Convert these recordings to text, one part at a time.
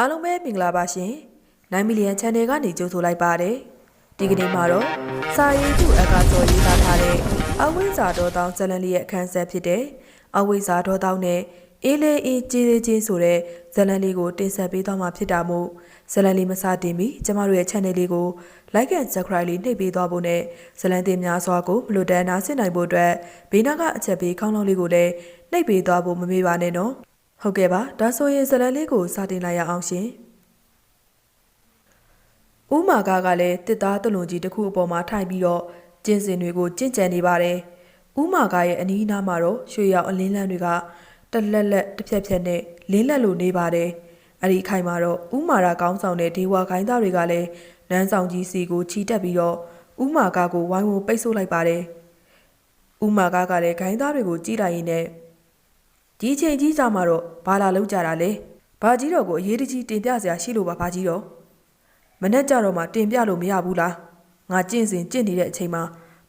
အားလုံးပဲမင်္ဂလာပါရှင်9 million channel ကနေကြိုဆိုလိုက်ပါတယ်ဒီကနေ့မှာတော့စာရေးသူအကာစောရေးသားထားတဲ့အဝိဇ္ဇာတော်တောင်းဇလန်လေးရဲ့အခန်းဆက်ဖြစ်တဲ့အဝိဇ္ဇာတော်တောင်းနဲ့အေးလေးအေးကြီးလေးချင်းဆိုတဲ့ဇလန်လေးကိုတင်ဆက်ပေးသွားမှာဖြစ်တာမို့ဇလန်လေးမစတင်မီကျမတို့ရဲ့ channel လေးကို like and subscribe လေးနှိပ်ပေးသွားဖို့နဲ့ဇလန်တင်များစွာကိုမလွတ်တမ်းနားဆင်နိုင်ဖို့အတွက်ဘေးနားကအချက်ပေးခေါင်းလုံးလေးကိုလည်းနှိပ်ပေးသွားဖို့မမေ့ပါနဲ့နော် ဟုတ်ကဲ့ပါဒါဆိုရင်ဇလန်လေးကိုစတင်လိုက်ရအောင်ရှင်ဦးမာကားကလည်းတစ်သားတလွန်ကြီးတစ်ခုအပေါ်မှာထိုင်ပြီးတော့ကျင်းစင်တွေကိုကျင့်ကြံနေပါတယ်။ဦးမာကားရဲ့အနီးအနားမှာတော့ရွှေရောင်အလင်းလန်းတွေကတလက်လက်တစ်ဖြက်ဖြက်နဲ့လင်းလက်လိုနေပါတယ်။အဲ့ဒီအခိုင်မှာတော့ဦးမာရာကောင်းဆောင်တဲ့ဒေဝခိုင်းသားတွေကလည်းနန်းဆောင်ကြီးစီကိုချီတက်ပြီးတော့ဦးမာကားကိုဝိုင်းဝန်းပိတ်ဆို့လိုက်ပါတယ်။ဦးမာကားကလည်းခိုင်းသားတွေကိုကြည့်လိုက်ရင်လည်း ဒီချိန်ကြီးကြမှာတော့ဘာလာလောက်ကြတာလဲ။ဘာကြီးတော်ကိုအရေးတကြီးတင်ပြစရာရှိလို့ပါဘာကြီးတော်။မနဲ့ကြတော့မှတင်ပြလို့မရဘူးလားငါကျင့်စဉ်ကျင့်နေတဲ့အချိန်မှာ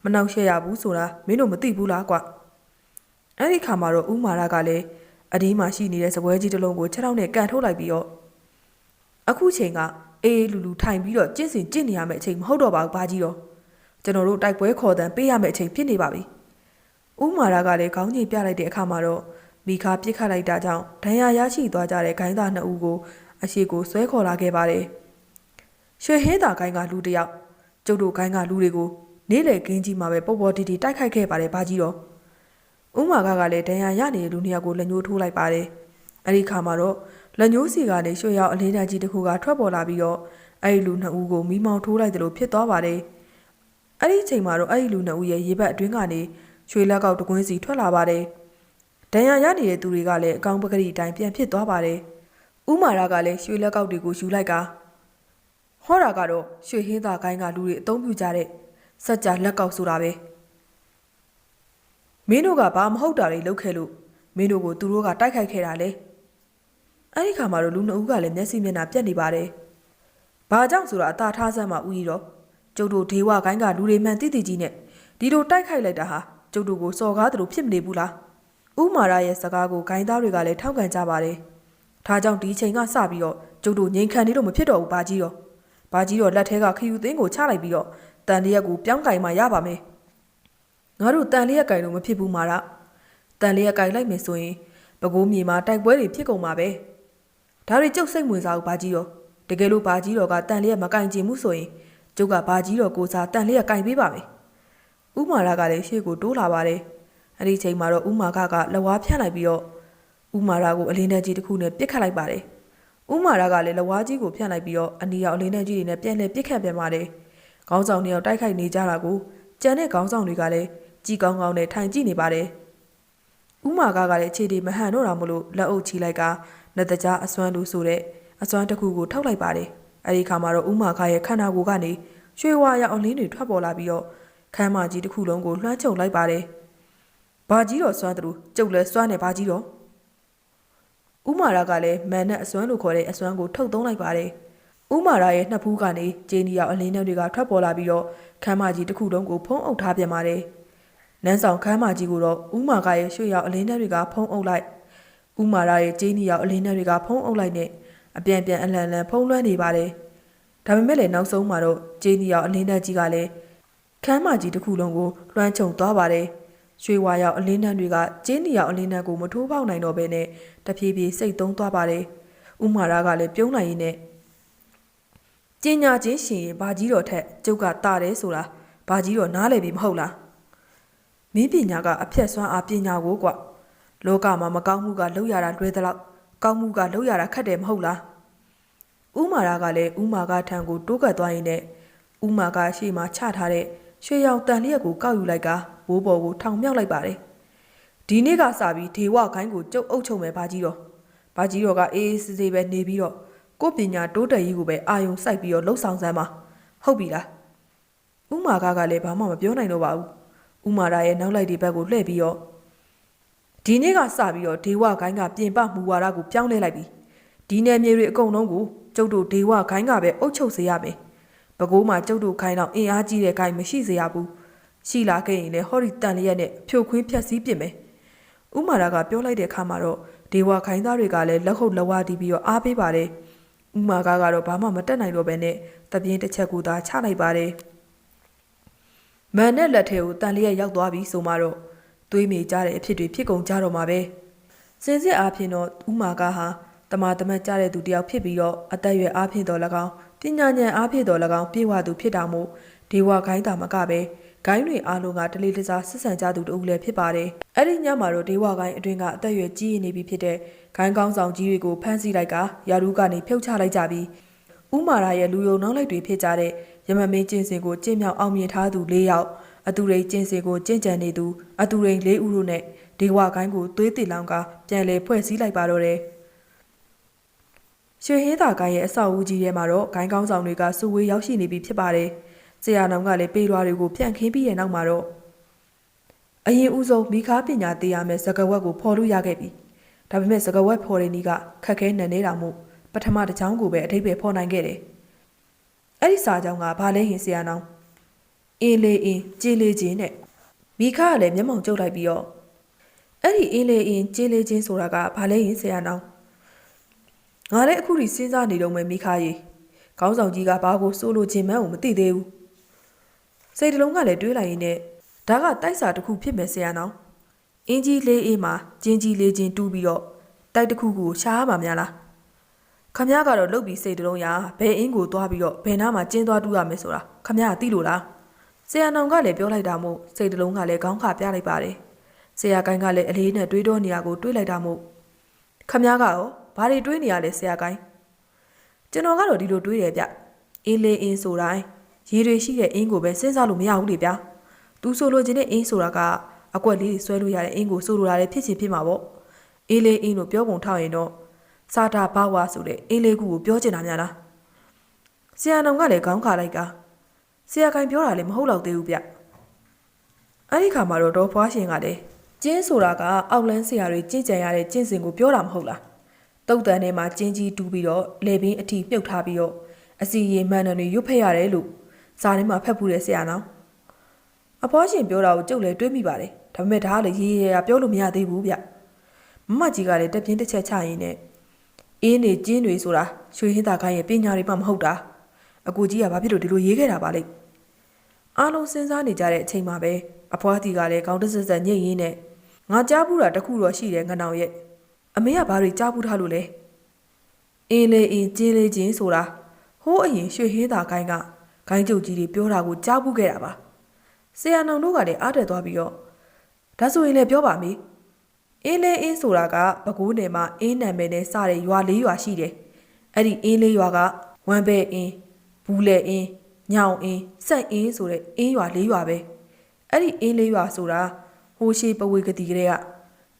မနှောက်ရှက်ရဘူးဆိုတာမင်းတို့မသိဘူးလားကွအဲ့ဒီခါမှာတော့ဦးမာရကလည်းအဒီမှာရှိနေတဲ့စပွဲကြီးတစ်လုံးကိုခြေထောက်နဲ့ကန်ထုတ်လိုက်ပြီးတော့အခုချိန်ကအေးလူလူထိုင်ပြီးတော့ကျင့်စဉ်ကျင့်နေရမယ့်အချိန်မဟုတ်တော့ပါဘူးဘာကြီးတော့ကျွန်တော်တို့တိုက်ပွဲခေါ်တန်ပေးရမယ့်အချိန်ဖြစ်နေပါပြီဦးမာရကလည်းခေါင်းကြီးပြလိုက်တဲ့အခါမှာတော့ မိခါပြစ်ခတ်လိုက်တာကြောင့်ဒဏ်ရာရရှိသွားကြတဲ့ခိုင်းသားနှစ်ဦးကိုအရှိကိုဆွဲခေါ်လာခဲ့ပါတယ်ရွှေဟင်းသာကိုင်းကလူတစ်ယောက်ကျုပ်တို့ကိုင်းကလူတွေကိုနေ့လေကင်းကြီးမှာပဲပေါ်ပေါ်တီတီတိုက်ခိုက်ခဲ့ပါတယ်ဘာကြီးတော့ဥမာကကလည်းဒဏ်ရာရနေတဲ့လူနှစ်ယောက်ကိုလက်ညှိုးထိုးလိုက်ပါတယ်အဲ့ဒီခါမှာတော့လက်ညှိုးစီကနေရွှေရောက်အလင်းတန်းကြီးတစ်ခုကထွက်ပေါ်လာပြီးတော့အဲ့ဒီလူနှစ်ဦးကိုမိမောင်းထိုးလိုက်တယ်လို့ဖြစ်သွားပါတယ်အဲ့ဒီအချိန်မှာတော့အဲ့ဒီလူနှစ်ဦးရဲ့ရေဘက်အတွင်းကနေရွှေလက်ကောက်တကွင်းစီထွက်လာပါတယ် ဒဏ်ရာရနေတဲ့သူတွေကလည်းအကောင်ပကတိအတိုင်းပြန်ဖြစ်သွားပါတယ်ဥမာရကလည်းရွှေလက်ကောက်တွေကိုယူလိုက်ကဟောတာကတော့ရွှေဟင်းသာကိုင်းကလူတွေအသုံးပြုကြတဲ့စัจ जा လက်ကောက်ဆိုတာပဲမင်းတို့ကဘာမဟုတ်တာတွေလုပ်ခဲ့လို့မင်းတို့ကိုသူတို့ကတိုက်ခိုက်ခဲ့တာလေအဲ့ဒီခါမှာတော့လူနှစ်ဦးကလည်းမျက်စိမျက်နှာပြက်နေပါတယ်ဘာကြောင့်ဆိုတာအသာထားစမ်းမှဥကြီးတော့ကျုပ်တို့ဒေဝကိုင်းကလူတွေမှန်တိတိကြီးနဲ့ဒီလိုတိုက်ခိုက်လိုက်တာဟာကျုပ်တို့ကိုစော်ကားတယ်လို့ဖြစ်မနေဘူးလား ဥမာရရဲ့စကားကိုဂိုင်းသားတွေကလည်းထောက်ခံကြပါတယ်ဒါကြောင့်ဒီချိန်ကစပြီးတော့ကျုပ်တို့ငြိမ်ခံနေလို့မဖြစ်တော့ဘူးဘာကြီးတော့။ဘာကြီးတော့လက်ထဲကခယူသိန်းကိုချလိုက်ပြီးတော့တန်လျက်ကိုပြောင်းကင်မှရပါမယ်။ငါတို့တန်လျက်ကင်လို့မဖြစ်ဘူးမာရ။တန်လျက်ကင်လိုက်မယ်ဆိုရင်ပကိုးမြေမှာတိုက်ပွဲတွေဖြစ်ကုန်မှာပဲ။ဒါတွေကျုပ်စိတ်ဝင်စားဘူးဘာကြီးတော့တကယ်လို့ဘာကြီးတော့ကတန်လျက်မကင်ချင်ဘူးဆိုရင်ကျုပ်ကဘာကြီးတော့ကိုစားတန်လျက်ကင်ပေးပါမယ်။ဥမာရကလည်းရှေ့ကိုတိုးလာပါတယ်။ အဲ့ဒီချိန်မှာတော့ဥမာကကလဝါဖြန့်လိုက်ပြီးတော့ဥမာရကိုအလင်းတန်းကြီးတစ်ခုနဲ့ပြစ်ခတ်လိုက်ပါတယ်။ဥမာရကလည်းလဝါကြီးကိုဖြန့်လိုက်ပြီးတော့အနီရောင်အလင်းနဲ့ကြီးတွေနဲ့ပြန်လဲပစ်ခတ်ပြန်ပါတယ်။ခေါင်းဆောင်တွေရောက်တိုက်ခိုက်နေကြတာကိုကြံတဲ့ခေါင်းဆောင်တွေကလည်းကြည်ကောင်းကောင်းနဲ့ထိုင်ကြည့်နေပါတယ်။ဥမာကကလည်းခြေတွေမဟန်တော့တာမလို့လက်အုပ်ချီလိုက်ကလက်တကြားအစွမ်းလူဆိုတဲ့အစွမ်းတစ်ခုကိုထုတ်လိုက်ပါတယ်။အဲဒီခါမှာတော့ဥမာကရဲ့ခန္ဓာကိုယ်ကနေရွှေဝါရောင်အလင်းတွေထွက်ပေါ်လာပြီးတော့ခမ်းမကြီးတစ်ခုလုံးကိုလွှမ်းခြုံလိုက်ပါတယ်။ ဘာကြီးတော့စွမ်းသူကျုပ်လည်းစွမ်းနေဘာကြီးတော့ဥမာရာကလည်းမန်နဲ့အစွမ်းလို့ခေါ်တဲ့အစွမ်းကိုထုတ်သုံးလိုက်ပါတယ်။ဥမာရာရဲ့နှစ်ဖူးကနေဂျင်းနီယောင်အလင်းထဲတွေကထွက်ပေါ်လာပြီးတော့ခမ်းမကြီးတစ်ခုလုံးကိုဖုံးအုပ်ထားပြန်ပါတယ်။နန်းဆောင်ခမ်းမကြီးကိုတော့ဥမာကရဲ့ရွှေရောင်အလင်းထဲတွေကဖုံးအုပ်လိုက်။ဥမာရာရဲ့ဂျင်းနီယောင်အလင်းထဲတွေကဖုံးအုပ်လိုက်နဲ့အပြန်ပြန်အလန်လန်ဖုံးလွှမ်းနေပါတယ်။ဒါပေမဲ့လည်းနောက်ဆုံးမှာတော့ဂျင်းနီယောင်အလင်းထဲကြီးကလည်းခမ်းမကြီးတစ်ခုလုံးကိုလွှမ်းခြုံသွားပါတယ်။ ရွှေဝါရောင်အလင်းနှံတွေကကျင်းနီရောင်အလင်းနှံကိုမထိုးပေါက်နိုင်တော့ဘဲနဲ့တဖြည်းဖြည်းစိတ်သုံးသွားပါတယ်။ဥမာရကလည်းပြုံးလိုက်ရင်းနဲ့ကျင်းညာချင်းရှင်ရင်ဘာကြီးတော်ထက်ကျုပ်ကတာတယ်ဆိုတာဘာကြီးတော်နားလည်ပြီမဟုတ်လား။မင်းပညာကအဖြက်ဆွမ်းအားပညာကိုကွလောကမှာမကောင်းမှုကလောက်ရတာလွဲသလောက်ကောင်းမှုကလောက်ရတာခက်တယ်မဟုတ်လား။ဥမာရကလည်းဥမာကထံကိုတိုးကပ်သွားရင်းနဲ့ဥမာကရှေ့မှာချထားတဲ့ရွှေရောင်တန်လျက်ကိုကောက်ယူလိုက်က ဘိုးဘော်ကိုထောင်မြောက်လိုက်ပါတယ်။ဒီနေ့ကစပြီးဒေဝခိုင်းကိုကျုပ်အုပ်ချုပ်မယ်ဘာကြီးတော့ဘာကြီးတော့ကအေးအေးဆေးဆေးပဲနေပြီးတော့ကိုယ့်ပညာတိုးတက်ရေးကိုပဲအာယုံစိုက်ပြီးတော့လှုပ်ဆောင်စမ်းပါဟုတ်ပြီလား။ဥမာကကလည်းဘာမှမပြောနိုင်တော့ပါဘူး။ဥမာရာရဲ့နောက်လိုက်ဒီဘက်ကိုလှည့်ပြီးတော့ဒီနေ့ကစပြီးတော့ဒေဝခိုင်းကပြင်ပမူဝါဒကိုပြောင်းလဲလိုက်ပြီ။ဒီနယ်မြေတွေအကုန်လုံးကိုကျုပ်တို့ဒေဝခိုင်းကပဲအုပ်ချုပ်စေရမယ်။ပဲခူးမှာကျုပ်တို့ခိုင်းတော့အင်အားကြီးတဲ့ခိုင်းမရှိစေရဘူး။ ရှိလာခဲ့ရင်လည်းဟောဒီတန်လျက်နဲ့ဖြိုခွင်းဖြက်စီးပစ်မယ်။ဥမာရာကပြောလိုက်တဲ့အခါမှာတော့ဒေဝခိုင်းသားတွေကလည်းလက်ဟုတ်လက်ဝါးတီးပြီးတော့အားပေးပါတယ်။ဥမာကားကတော့ဘာမှမတက်နိုင်တော့ဘဲနဲ့တပြင်းတစ်ချက်ကိုသာချလိုက်ပါတယ်မန်နဲ့လက်ထဲကိုတန်လျက်ရောက်သွားပြီဆိုမှတော့သွေးမြေကြတဲ့အဖြစ်တွေဖြစ်ကုန်ကြတော့မှာပဲစင်စစ်အားဖြင့်တော့ဥမာကားဟာတမာတမတ်ကြတဲ့သူတစ်ယောက်ဖြစ်ပြီးတော့အသက်အရွယ်အားဖြင့်တော်၎င်းပညာဉာဏ်အားဖြင့်တော်၎င်းပြေဝသူဖြစ်တာမို့ဒေဝဂိုင်းတာမကပဲ ဂိုင်းတွေအားလုံးကတလေးတစားဆက်ဆံကြသူတို့လည်းဖြစ်ပါတယ်အဲ့ဒီညမှာတော့ဒေဝဂိုင်းအတွင်းကအသက်အရွယ်ကြီးနေပြီဖြစ်တဲ့ဂိုင်းကောင်းဆောင်ကြီးတွေကိုဖမ်းဆီးလိုက်ကရာထူးကနေဖြုတ်ချလိုက်ကြပြီးဥမာရာရဲ့လူယုံနှောင်းလိုက်တွေဖြစ်ကြတဲ့ရမမင်းကျင်းစင်ကိုကျင့်မြောက်အောင်မြင်ထားသူ၄ယောက်အတူရိန်ကျင်းစင်ကိုကျင့်ကြံနေသူအတူရိန်၄ဦးတို့နဲ့ဒေဝဂိုင်းကိုသွေးတည်လောင်ကပြန်လည်ဖွဲ့စည်းလိုက်ပါတော့တယ်ရွှေဟင်းသာကိုင်းရဲ့အဆောက်အဦကြီးထဲမှာတော့ဂိုင်းကောင်းဆောင်တွေကစုဝေးရောက်ရှိနေပြီဖြစ်ပါတယ်။ ဆရာနောင်ကလည်းပေးလွားတွေကိုဖြန့်ခင်းပြီးတဲ့နောက်မှာတော့အရင်ဦးဆုံးမိခါပညာသေးရမယ်စကဝက်ကိုဖော်လို့ရခဲ့ပြီ။ဒါပေမဲ့စကဝက်ဖော်တဲ့နီးကခက်ခဲနန်နေတာမို့ပထမတစ်ချောင်းကိုပဲအထိပ္ပယ်ဖော်နိုင်ခဲ့တယ်။အဲ့ဒီစာကြောင်းကဘာလဲဟင်ဆရာနောင်အင်းလေးအင်းကြေးလေးချင်းနဲ့မိခါကလည်းမျက်မှောင်ကျုပ်လိုက်ပြီးတော့အဲ့ဒီအင်းလေးအင်းကြေးလေးချင်းဆိုတာကဘာလဲဟင်ဆရာနောင်ငါလည်းအခုထိစဉ်းစားနေတော့မယ်မိခါရီခေါင်းဆောင်ကြီးကဘာကိုစိုးလို့ခြင်းမှန်းကိုမသိသေးဘူး စိတ်တလုံးကလည်းတွေးလိုက်ရင်းနဲ့ဒါကတိုက်စာတစ်ခုဖြစ်မယ်ဆရာနောင်အင်းကြီးလေးအေးမှာကျင်းကြီးလေးချင်းတူးပြီးတော့တိုက်တစ်ခုကိုရှားမှာများလားခမရကတော့လုတ်ပြီးစိတ်တလုံးရာဘယ်အင်းကိုသွားပြီးတော့ဘယ်နားမှာကျင်းသွားတူးရမယ်ဆိုတာခမရသိလို့လားဆရာနောင်ကလည်းပြောလိုက်တာမို့စိတ်တလုံးကလည်းခေါင်းခပြလိုက်ပါတယ်ဆရာကိုင်းကလည်းအလေးနဲ့တွေးတော့နေရကိုတွေးလိုက်တာမို့ခမ ्या ကရောဘာတွေတွေးနေရလဲဆရာကိုင်းကျွန်တော်ကတော့ဒီလိုတွေးတယ်ဗျအင်းလေးအင်းဆိုတိုင်း ရေတွေရှိတဲ့အင်းကိုပဲစဉ်းစားလို့မရဘူးလေဗျာသူဆိုလိုချင်တဲ့အင်းဆိုတာကအကွက်လေးတွေဆွဲလို့ရတဲ့အင်းကိုဆိုလိုတာလည်းဖြစ်ချင်ဖြစ်မှာပေါ့အင်းလေးအင်းလို့ပြောပုံထောက်ရင်တော့စာတာဘာဝါဆိုတဲ့အင်းလေးခုကိုပြောချင်တာများလားဆရာနောင်ကလည်းခေါင်းခါလိုက်ကဆရာကိုင်းပြောတာလည်းမဟုတ်တော့သေးဘူးဗျအဲ့ဒီခါမှာတော့ဒေါ်ဖွားရှင်ကလည်းကျင်းဆိုတာကအောက်လန်းဆရာတွေကြင်ကြံရတဲ့ကျင့်စဉ်ကိုပြောတာမဟုတ်လားတုတ်တန်ထဲမှာကျင်းကြီးတူးပြီးတော့လေပင်အထိမြုပ်ထားပြီးတော့အစီရင်မှန်တယ်တွေရွတ်ဖက်ရတယ်လို့ စာထဲမှာဖတ်ဖူးတယ်ဆရာနောင်အဖွားရှင်ပြောတာကိုကြုတ်လဲတွေးမိပါတယ်ဒါပေမဲ့ဒါကလည်းရေးရရပြောလို့မရသေးဘူးဗျမမကြီးကလည်းတက်ပြင်းတစ်ချက်ချရင်းနဲ့အင်းနေကျင်းတွေဆိုတာရွှေဟင်းသာခိုင်းရဲ့ပညာတွေမှမဟုတ်တာအကူကြီးကဘာဖြစ်လို့ဒီလိုရေးခဲ့တာပါလိမ့်အားလုံးစဉ်းစားနေကြတဲ့အချိန်မှာပဲအဖွားတီကလည်းကောင်းတဆက်ဆက်ညိတ်ရင်းနဲ့ငါကြားဘူးတာတခုတော့ရှိတယ်ငနောင်ရဲ့အမေကဘာတွေကြားဘူးထားလို့လဲအင်းလေအင်းကျင်းလေးချင်းဆိုတာဟိုးအရင်ရွှေဟင်းသာကိုင်းက ဂိုင်းကျုပ်ကြီးတွေပြောတာကိုကြားဘူးခဲ့တာပါဆရာနောင်တို့ကလည်းအားတက်သွားပြီးတော့ဒါဆိုရင်လည်းပြောပါမေးအင်းလေးအင်းဆိုတာကဘကိုးနယ်မှာအင်းနာမည်နဲ့စတဲ့ရွာလေးရွာရှိတယ်အဲ့ဒီအင်းလေးရွာကဝမ်ဘဲအင်းဘူးလေအင်းညောင်အင်းစက်အင်းဆိုတဲ့အင်းရွာလေးရွာပဲအဲ့ဒီအင်းလေးရွာဆိုတာဟိုရှိပဝေကတိကလေးက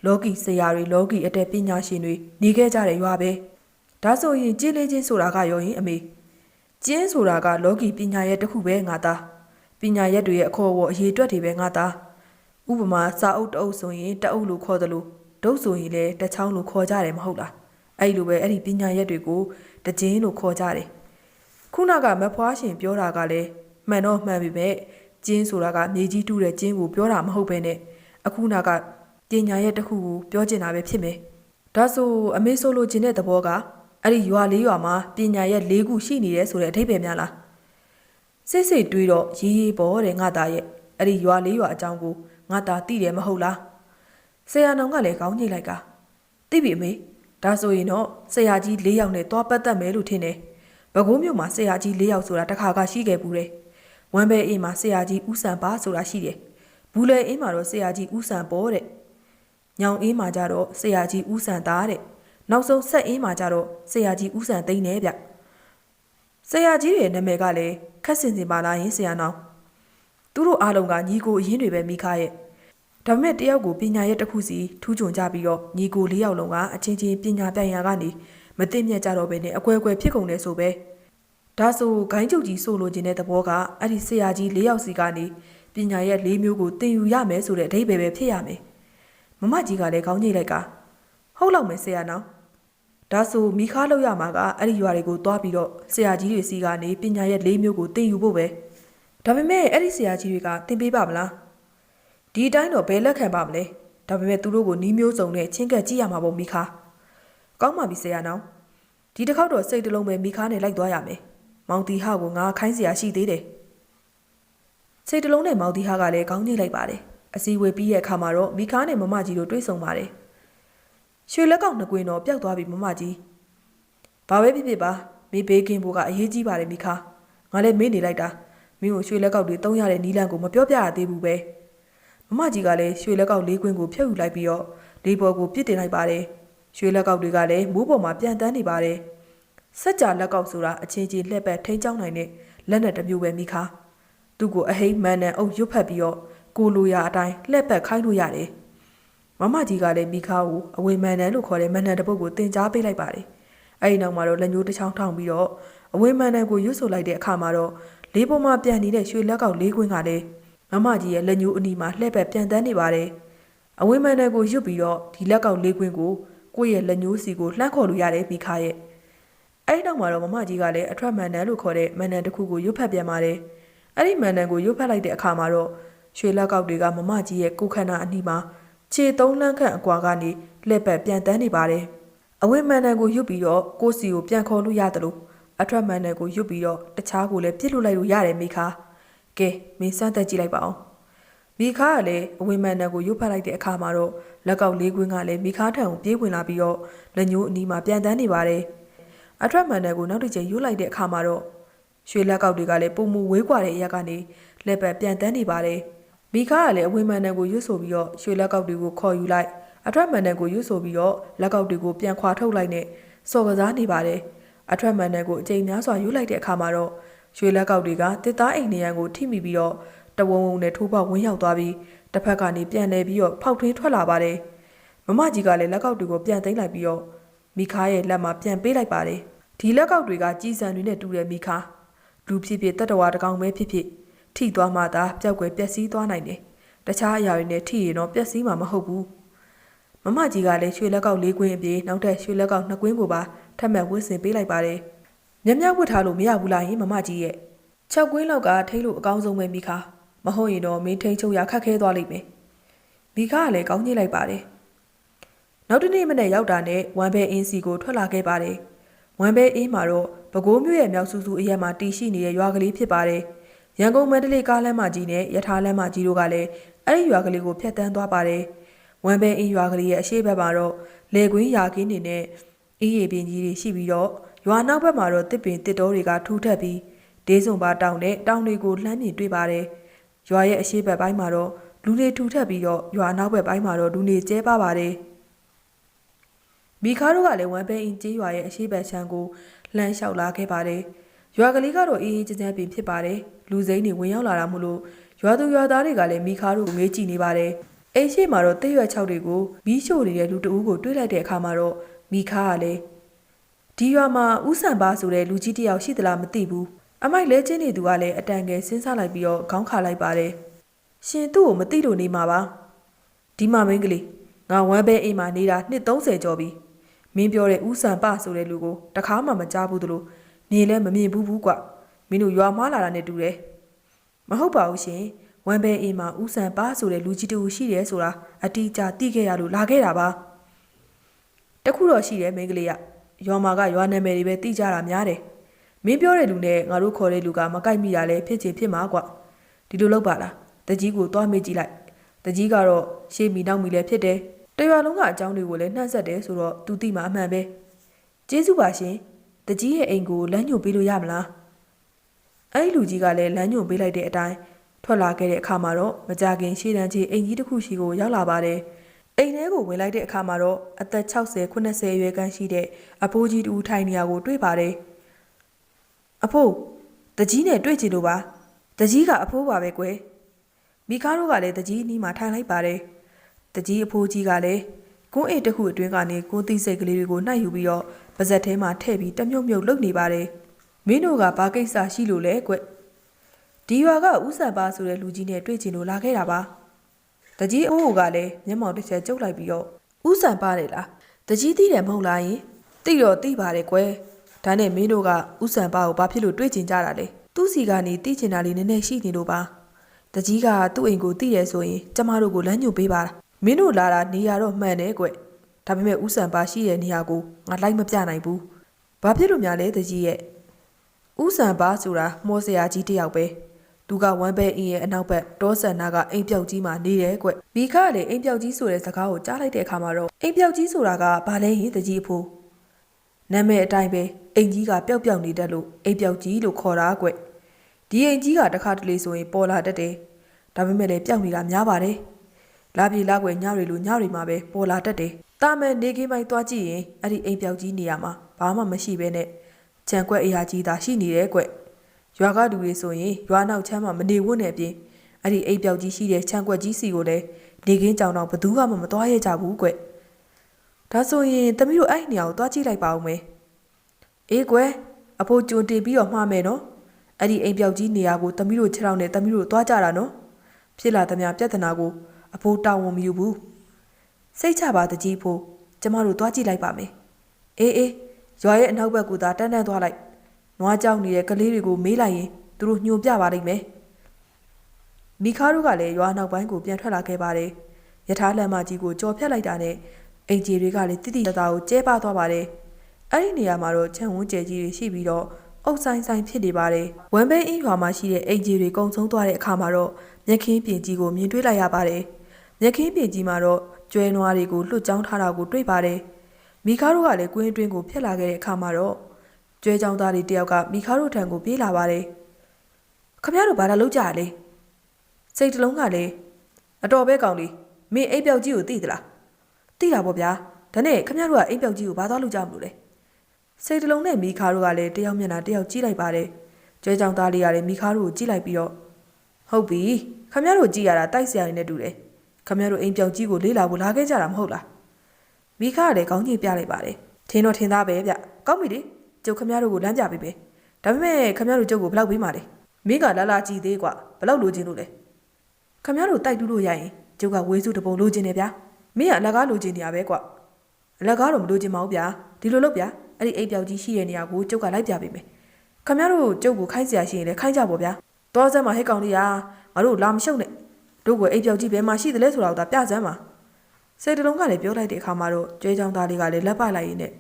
လောကီဆရာတွေလောကီအတက်ပညာရှင်တွေနေခဲ့ကြတဲ့ရွာပဲဒါဆိုရင်ကျင်းလေးချင်းဆိုတာကရောရင်အမေ ကျင်းဆိုတာကလောကီပညာရဲ့တစ်ခုပဲငါသားပညာရက်တွေရဲ့အခေါ်အဝေါ်အရေးအတွက်တွေပဲငါသားဥပမာစာအုပ်တအုပ်ဆိုရင်တအုပ်လို့ခေါ်တယ်လို့ဒုတ်ဆိုရင်လည်းတချောင်းလို့ခေါ်ကြတယ်မဟုတ်လားအဲ့လိုပဲအဲ့ဒီပညာရက်တွေကိုတကြင်းလို့ခေါ်ကြတယ်ခုနကမဖွားရှင်ပြောတာကလည်းမှန်တော့မှန်ပြီပဲကျင်းဆိုတာကမြေကြီးတူးတဲ့ကျင်းကိုပြောတာမဟုတ်ပဲနဲ့အခုနာကပညာရဲ့တစ်ခုကိုပြောချင်တာပဲဖြစ်မယ်ဒါဆိုအမေဆိုလိုချင်တဲ့သဘောက အဲ့ဒီရွာလေးရွာမှာပညာရဲ့၄ခုရှိနေတယ်ဆိုတဲ့အထိပ္ပယ်များလားစိတ်စိတ်တွေးတော့ရေးရေးပေါ်တဲ့ငါသားရဲ့အဲ့ဒီရွာလေးရွာအကြောင်းကိုငါသားသိတယ်မဟုတ်လားဆရာနောင်ကလည်းကောင်းညိတ်လိုက်ကသိပြီအမေဒါဆိုရင်တော့ဆရာကြီး၄ယောက်နဲ့သွားပတ်သက်မယ်လို့ထင်တယ်ဘကုန်းမြို့မှာဆရာကြီး၄ယောက်ဆိုတာတစ်ခါကရှိခဲ့ဘူးတယ်ဝမ်ဘဲအေးမှာဆရာကြီးဦးစံပါဆိုတာရှိတယ်ဘူးလေအင်းမှာတော့ဆရာကြီးဦးစံပေါ်တဲ့ညောင်အင်းမှာကြတော့ဆရာကြီးဦးစံသားတဲ့ နောက်ဆုံးဆက်အင်းမှာကြတော့ဆရာကြီးဦးစံသိန်းနဲ့ဗျဆရာကြီးရဲ့နာမည်ကလည်းခက်စင်စင်ပါလားယင်ဆရာနောင်သူတို့အားလုံးကညီကိုအရင်တွေပဲမိခါရဲ့ဒါပေမဲ့တယောက်ကိုပညာရဲ့တစ်ခုစီထူးချွန်ကြပြီးတော့ညီကိုလေးယောက်လုံးကအချင်းချင်းပညာပြိုင်ရာကနေမသိမြတ်ကြတော့ဘဲနဲ့အကွဲအကွဲဖြစ်ကုန်တယ်ဆိုပဲဒါဆိုဂိုင်းကျုပ်ကြီးဆိုလိုချင်တဲ့သဘောကအဲ့ဒီဆရာကြီးလေးယောက်စီကနေပညာရဲ့လေးမျိုးကိုသင်ယူရမယ်ဆိုတဲ့အဓိပ္ပာယ်ပဲဖြစ်ရမယ်မမကြီးကလည်းခေါင်းညိတ်လိုက်ကဟုတ်လောက်မယ်ဆရာနောင် ဒါဆိုမိခါလောက်ရမှာကအဲ့ဒီရွာတွေကိုတွားပြီးတော့ဆရာကြီးတွေစီကနေပညာရဲ့လေးမျိုးကိုသင်ယူဖို့ပဲဒါပေမဲ့အဲ့ဒီဆရာကြီးတွေကသင်ပေးပါမလားဒီအတိုင်းတော့ဘယ်လက်ခံပါမလဲဒါပေမဲ့သူတို့ကိုနီးမျိုးစုံနဲ့ချင်းကပ်ကြည့်ရမှာပေါ့မိခါကောင်းပါပြီဆရာနောင်ဒီတစ်ခေါက်တော့စိတ်တစ်လုံးပဲမိခါနဲ့လိုက်သွားရမယ်မောင်တီဟကိုငါခိုင်းစရာရှိသေးတယ်စိတ်တစ်လုံးနဲ့မောင်တီဟကလည်းခေါင်းညှိလိုက်ပါတယ်အစည်းအဝေးပြီးရဲ့အခါမှာတော့မိခါနဲ့မမကြီးတို့တွေ့ဆုံပါတယ် ရွှေလက်ကောင်နှစ်ကွင်းတော့ပျောက်သွားပြီမမကြီးဘာပဲဖြစ်ဖြစ်ပါမိဘေးကင်းဖို့ကအရေးကြီးပါတယ်မိခါငါလည်းမေ့နေလိုက်တာမင်းကိုရွှေလက်ကောက်တွေတုံးရတဲ့နီးလန့်ကိုမပြောပြရသေးဘူးပဲမမကြီးကလည်းရွှေလက်ကောက်လေးကွင်းကိုဖျက်ယူလိုက်ပြီးတော့လေးပေါ်ကိုပြစ်တင်လိုက်ပါတယ်ရွှေလက်ကောက်တွေကလည်းမိုးပေါ်မှာပြန်တန်းနေပါတယ်စက်ကြလက်ကောက်ဆိုတာအချင်းချင်းလှက်ပတ်ထိန်းချောင်းနိုင်တဲ့လက်နဲ့တစ်မျိုးပဲမိခါသူ့ကိုအဟိမ့်မန်နန်အုပ်ရွတ်ဖက်ပြီးတော့ကိုလိုရာအတိုင်းလှက်ပတ်ခိုင်းလို့ရတယ် မမကြီးကလည်းမိခါကိုအဝေမန်နန်လို့ခေါ်တဲ့မန်နန်တစ်ပုတ်ကိုတင် जा ပေးလိုက်ပါတယ်အဲ့ဒီနောက်မှာတော့လက်ညှိုးတစ်ချောင်းထောင်ပြီးတော့အဝေမန်နန်ကိုရွတ်ဆိုလိုက်တဲ့အခါမှာတော့လေးပေါ်မှာပြန်နေတဲ့ရွှေလက်ကောက်လေးကွင်းကလည်းမမကြီးရဲ့လက်ညှိုးအနီးမှာလှည့်ပတ်ပြန်တန်းနေပါတယ်အဝေမန်နန်ကိုရွတ်ပြီးတော့ဒီလက်ကောက်လေးကွင်းကိုကိုယ့်ရဲ့လက်ညှိုးစီကိုလှမ်းခေါ်လို့ရတယ်မိခါရဲ့အဲ့ဒီနောက်မှာတော့မမကြီးကလည်းအထွက်မန်နန်လို့ခေါ်တဲ့မန်နန်တစ်ခုကိုရွတ်ဖက်ပြန်ပါတယ်အဲ့ဒီမန်နန်ကိုရွတ်ဖက်လိုက်တဲ့အခါမှာတော့ရွှေလက်ကောက်တွေကမမကြီးရဲ့ကိုယ်ခန္ဓာအနီးမှာ ခြေသုံးလန်းခန့်အကွာကနေလှည့်ပတ်ပြန်တန်းနေပါတယ်အဝေမန်နန်ကိုရွတ်ပြီးတော့ကိုယ့်စီကိုပြန်ခေါ်လို့ရတယ်လို့အထွက်မှန်တယ်ကိုရွတ်ပြီးတော့တခြားကိုလည်းပြစ်လို့လိုက်လို့ရတယ်မိခါကဲမင်းစမ်းသက်ကြည့်လိုက်ပါအောင်မိခါကလည်းအဝင်မှန်တယ်ကိုရွတ်ဖတ်လိုက်တဲ့အခါမှာတော့လက်ကောက်လေးကွင်းကလည်းမိခါထံကိုပြေးဝင်လာပြီးတော့လက်ညှိုးအနီးမှာပြန်တန်းနေပါတယ်အထွက်မှန်တယ်ကိုနောက်တစ်ချိန်ရွတ်လိုက်တဲ့အခါမှာတော့ရွှေလက်ကောက်တွေကလည်းပုံမူဝေးကွာတဲ့အရက်ကနေလက်ပတ်ပြန်တန်းနေပါတယ် မိခါကလည်းအဝင်မှန်တယ်ကိုရွတ်ဆိုပြီးတော့ရွှေလက်ကောက်တွေကိုခေါ်ယူလိုက်အထွက်မှန်တယ်ကိုရွတ်ဆိုပြီးတော့လက်ကောက်တွေကိုပြန်ခွာထုတ်လိုက်နဲ့စော်ကစားနေပါတယ်အထွက်မှန်တဲ့ကိုအကြိမ်များစွာယူလိုက်တဲ့အခါမှာတော့ရွှေလက်ကောက်တွေကတစ်သားအိမ်နေရန်ကိုထိမိပြီးတော့တဝုံဝုံနဲ့ထိုးပေါက်ဝင်းရောက်သွားပြီးတစ်ဖက်ကနေပြန်လဲပြီးတော့ဖောက်ထွင်းထွက်လာပါတယ်မမကြီးကလည်းလက်ကောက်တွေကိုပြန်သိမ်းလိုက်ပြီးတော့မိခါရဲ့လက်မှာပြန်ပေးလိုက်ပါတယ်ဒီလက်ကောက်တွေကကြီးစံတွေနဲ့တူတဲ့မိခါလူဖြစ်ဖြစ်တတ္တဝါတစ်ကောင်ပဲဖြစ်ဖြစ် ထိသွားမှသာပျောက်ွယ်ပျက်စီးသွားနိုင်တယ်တခြားအရာတွေနဲ့ထိရင်တော့ပျက်စီးမှာမဟုတ်ဘူးမမကြီးကလည်းရွှေလက်ကောက်လေးကွင်းအပြင်နောက်ထပ်ရွှေလက်ကောက်နှစ်ကွင်းကိုပါထပ်မံဝတ်ဆင်ပေးလိုက်ပါတယ်။မြက်မြက်ဝတ်ထားလို့မရဘူးလားယင်မမကြီးရဲ့။၆ကွင်းလောက်ကထိတ်လို့အကောင်းဆုံးပဲမိခါ။မဟုတ်ရင်တော့မင်းထိန်ချုပ်ရခက်ခဲသွားလိမ့်မယ်။မိခါကလည်းကောင်းကြီးလိုက်ပါတယ်။နောက်တနေ့မနေ့ရောက်တာနဲ့ဝမ်ဘဲအင်းစီကိုထွက်လာခဲ့ပါတယ်။ဝမ်ဘဲအင်းမှာတော့ပဲခူးမြို့ရဲ့မြောက်စုစုအရက်မှာတီရှိနေတဲ့ရွာကလေးဖြစ်ပါတယ်။ ရန်ကုန်မန္တလေးကားလမ်းမကြီးနဲ့ရထားလမ်းမကြီးတို့ကလည်းအဲ့ဒီရွာကလေးကိုဖျက်ဆီးသွားပါတယ်။ဝမ်ဘဲအင်းရွာကလေးရဲ့အရှိတ်ဘက်မှာတော့လေကွင်းရာကင်းနေနဲ့အေးရေပင်ကြီးတွေရှိပြီးတော့ရွာနောက်ဘက်မှာတော့တစ်ပင်တစ်တောတွေကထူထပ်ပြီးဒေးစုံပါတောင်နဲ့တောင်တွေကိုလှမ်းမြင်တွေ့ပါတယ်။ရွာရဲ့အရှိတ်ဘက်ပိုင်းမှာတော့လူတွေထူထပ်ပြီးတော့ရွာနောက်ဘက်ပိုင်းမှာတော့လူတွေကျဲပါပါတယ်။မိခါတို့ကလည်းဝမ်ပဲအင်းကျေးရွာရဲ့အရှိတ်ဘက်ခြမ်းကိုလှမ်းလျှောက်လာခဲ့ပါတယ်။ရွာကလေးကတော့အေးအေးချမ်းချမ်းပင်ဖြစ်ပါတယ်။ လူစိမ်းတွေဝင်ရောက်လာတာမို့လို့ရွာသူရွာသားတွေကလည်းမိခါတို့ကိုငေးကြည့်နေပါတယ်။အိမ်ရှိမှာတော့တိရွက်6တွေကိုမီးရှို့နေတဲ့လူတအူးကိုတွေးလိုက်တဲ့အခါမှာတော့မိခါကလည်းဒီရွာမှာဥဆန်ပါဆိုတဲ့လူကြီးတယောက်ရှိသလားမသိဘူးအမိုက်လဲချင်းနေသူကလည်းအတန်ငယ်စဉ်းစားလိုက်ပြီးတော့ခေါင်းခါလိုက်ပါတယ်ရှင်သူ့ကိုမသိလို့နေမှာပါဒီမှာမင်းကလေးငါဝမ်းပဲအိမ်မှာနေတာနှစ်30ကျော်ပြီမင်းပြောတဲ့ဥဆန်ပါဆိုတဲ့လူကိုတခါမှမကြားဘူးသလိုမြင်လဲမမြင်ဘူးဘူးကွ မင်းတို့ရွာမှားလာတာနဲ့တူတယ်မဟုတ်ပါဘူးရှင်ဝမ်ဘဲအိမ်မှာဥဆန်ပါဆိုတဲ့လူကြီးတူရှိတယ်ဆိုတာအတီးကြသိခဲ့ရလို့လာခဲ့တာပါတခုတော့ရှိတယ်မိန်းကလေးကရွာမှာကရွာနာမည်တွေပဲသိကြတာများတယ်မင်းပြောတဲ့လူနဲ့ငါတို့ခေါ်တဲ့လူကမကိုက်မိတာလဲဖြစ်ချင်ဖြစ်မှာကွဒီလိုလုပ်ပါလားတကြီးကိုသွားမေးကြည့်လိုက်တကြီးကတော့ရှေ့မီနောက်မီလဲဖြစ်တယ်တရွာလုံးကအကြောင်းတွေကိုလည်းနှံ့ဆက်တယ်ဆိုတော့သူသိမှာအမှန်ပဲကျေးဇူးပါရှင်တကြီးရဲ့အိမ်ကိုလမ်းညွှန်ပေးလို့ရမလား အဲ့ဒီလူကြီးကလည်းလမ်းညွှန်ပေးလိုက်တဲ့အတိုင်းထွက်လာခဲ့တဲ့အခါမှာတော့မကြခင်ရှေ့တန်းကြီးအိမ်ကြီးတစ်ခုရှိကိုရောက်လာပါတယ်အိမ်ထဲကိုဝင်လိုက်တဲ့အခါမှာတော့အသက်60 90အရွယ်ခန့်ရှိတဲ့အဖိုးကြီးတူထိုင်နေရကိုတွေ့ပါတယ်။အဖိုးတကြီးနဲ့တွေ့ချင်လို့ပါ။တကြီးကအဖိုးပါပဲကွယ်။မိကားတို့ကလည်းတကြီးနီးမှာထိုင်လိုက်ပါတယ်။တကြီးအဖိုးကြီးကလည်းကွန်းအိတ်တစ်ခုအတွင်းကနေကိုသိစိတ်ကလေးတွေကိုနှိုက်ယူပြီးတော့ပါဇက်ထဲမှာထည့်ပြီးတမြုပ်မြုပ်လုပ်နေပါတယ်။ မင်းတို့ကဘာကိစ္စရှိလို့လဲကွ။ဒီရွာကဥဆန်ပါဆိုတဲ့လူကြီးနဲ့တွေ့ချင်လို့လာခဲ့တာပါ။တကြီးအိုးကလည်းမျက်မှောင်တစ်ချက်ကျုပ်လိုက်ပြီးတော့ဥဆန်ပါတယ်လား။တကြီးသိတယ်မဟုတ်လားယင်။သိတော့သိပါတယ်ကွယ်။ဒါနဲ့မင်းတို့ကဥဆန်ပါကိုဘာဖြစ်လို့တွေ့ချင်ကြတာလဲ။သူ့စီကနေသိချင်တာလေးနည်းနည်းရှိနေလို့ပါ။တကြီးကသူ့အိမ်ကိုသိရဆိုရင်ကျမတို့ကိုလမ်းညွှန်ပေးပါလား။မင်းတို့လာတာနေရာတော့မှန်တယ်ကွ။ဒါပေမဲ့ဥဆန်ပါရှိတဲ့နေရာကိုငါလိုက်မပြနိုင်ဘူး။ဘာဖြစ်လို့များလဲတကြီးရဲ့ ဥဆန်ပါဆိုတာမော်စရာကြီးတစ်ယောက်ပဲသူကဝမ်ဘဲအင်းရဲ့အနောက်ဘက်တောဆန်နာကအိမ်ပြောက်ကြီးမှာနေတယ်ကွမိခကလည်းအိမ်ပြောက်ကြီးဆိုတဲ့စကားကိုကြားလိုက်တဲ့အခါမှာတော့အိမ်ပြောက်ကြီးဆိုတာကဘာလဲဟင်တကြီးအဖိုးနာမည်အတိုင်းပဲအိမ်ကြီးကပျောက်ပျောက်နေတတ်လို့အိမ်ပြောက်ကြီးလို့ခေါ်တာကွဒီအိမ်ကြီးကတစ်ခါတလေဆိုရင်ပေါ်လာတတ်တယ်ဒါပေမဲ့လည်းပျောက်နေတာများပါတယ်လာပြေလာကွယ်ညတွေလိုညတွေမှာပဲပေါ်လာတတ်တယ်တာမန်နေခင်းပိုင်းသွားကြည့်ရင်အဲ့ဒီအိမ်ပြောက်ကြီးနေရာမှာဘာမှမရှိဘဲနဲ့ ခြံကွက်အရာကြီးသာရှိနေတယ်ကွရွာကလူတွေဆိုရင်ရွာနောက်ချမ်းမှာမနေဝတ်နဲ့ပြင်အဲ့ဒီအိမ်ပြောက်ကြီးရှိတဲ့ခြံကွက်ကြီးစီကိုလည်းနေခင်းကြောင်တော့ဘသူမှမသွားရကြဘူးကွဒါဆိုရင်သမီးတို့အဲ့နေရာကိုသွားကြည့်လိုက်ပါဦးမယ်အေးကွယ်အဖိုးကြိုတင်ပြီးတော့မှားမယ်နော်အဲ့ဒီအိမ်ပြောက်ကြီးနေရာကိုသမီးတို့ခြေထောက်နဲ့သမီးတို့သွားကြတာနော်ဖြစ်လာသမျှပြဿနာကိုအဖိုးတာဝန်မယူဘူးစိတ်ချပါတကြီးဖို့ကျမတို့သွားကြည့်လိုက်ပါမယ်အေးအေး ရွာရဲ့အနောက်ဘက်ကသာတန်းတန်းသွားလိုက်နွားကြောက်နေတဲ့ကလေးတွေကိုမေးလိုက်ရင်သူတို့ညှို့ပြပါလိမ့်မယ်မိခါတို့ကလည်းရွာနောက်ပိုင်းကိုပြန်ထွက်လာခဲ့ပါတယ်ယထာလမ်းမကြီးကိုကြော်ဖြတ်လိုက်တာနဲ့အိမ်ကြီးတွေကလည်းတိတိတသားကိုကျဲပသွားပါတယ်အဲ့ဒီနေရာမှာတော့ခြံဝန်းကျဲကြီးတွေရှိပြီးတော့အုပ်ဆိုင်ဆိုင်ဖြစ်နေပါတယ်ဝမ်ဘဲအင်းရွာမှာရှိတဲ့အိမ်ကြီးတွေကုံဆုံးသွားတဲ့အခါမှာတော့မြက်ခင်းပြင်ကြီးကိုမြင်တွေ့လိုက်ရပါတယ်မြက်ခင်းပြင်ကြီးမှာတော့ကျွဲနွားတွေကိုလွတ်ကြောင်းထားတာကိုတွေ့ပါတယ် မိခါတို့ကလည်းကွင်းအတွင်းကိုဖျက်လာခဲ့တဲ့အခါမှာတော့ကျွဲကြောင်သားတွေတယောက်ကမိခါတို့ထံကိုပြေးလာပါတယ်ခမရတို့ဘာလာလောက်ကြရလဲစိတ်တလုံးကလည်းအတော်ပဲကောင်းလေးမင်းအိမ်ပြောက်ကြီးကိုသိသလားသိတာပေါ့ဗျာဒါနဲ့ခမရတို့ကအိမ်ပြောက်ကြီးကိုဘာသွားလို့ကြမလို့လဲစိတ်တလုံးနဲ့မိခါတို့ကလည်းတယောက်မျက်နှာတယောက်ကြည့်လိုက်ပါတယ်ကျွဲကြောင်သားလေးကလည်းမိခါတို့ကိုကြည့်လိုက်ပြီးတော့ဟုတ်ပြီခမရတို့ကြည့်ရတာတိုက်ဆရာတွေနဲ့တူတယ်ခမရတို့အိမ်ပြောက်ကြီးကိုလေးလာဖို့လာခဲ့ကြတာမဟုတ်လား မိခကလည်းကောင်းကြီးပြလိုက်ပါတယ်ထင်းတော့ထင်းသားပဲဗျကောင်းပြီလေကျုပ်ခမရတို့ကိုလမ်းပြပေးမယ်ဒါပေမဲ့ခမရတို့ကျုပ်ကိုဘလောက်ပေးမှာလဲမိကလာလာကြည့်သေးကွာဘလောက်လိုချင်လို့လဲခမရတို့တိုက်တူးလို့ရရင်ကျုပ်ကဝေစုတပုံလိုချင်တယ်ဗျာမင်းကအလကားလိုချင်နေရပဲကွာအလကားတော့မလိုချင်ပါဘူးဗျာဒီလိုလုပ်ဗျာအဲ့ဒီအိပ်ပြောက်ကြီးရှိတဲ့နေရာကိုကျုပ်ကလိုက်ပြပေးမယ်ခမရတို့ကျုပ်ကိုခိုင်းစရာရှိရင်လည်းခိုင်းကြပေါ့ဗျာတော်စမ်းမှာဟဲ့ကောင်လေးရာငါတို့လာမရှုပ်နဲ့တို့ကအိပ်ပြောက်ကြီးဘယ်မှာရှိသလဲဆိုတာကိုဒါပြစမ်းပါ စိတ်တလုံးကလည်းပြောလိုက်တဲ့အခါမှာတော့ကျွဲချောင်းသားလေးကလည်းလက်ပလိုက်ရင်းနဲ့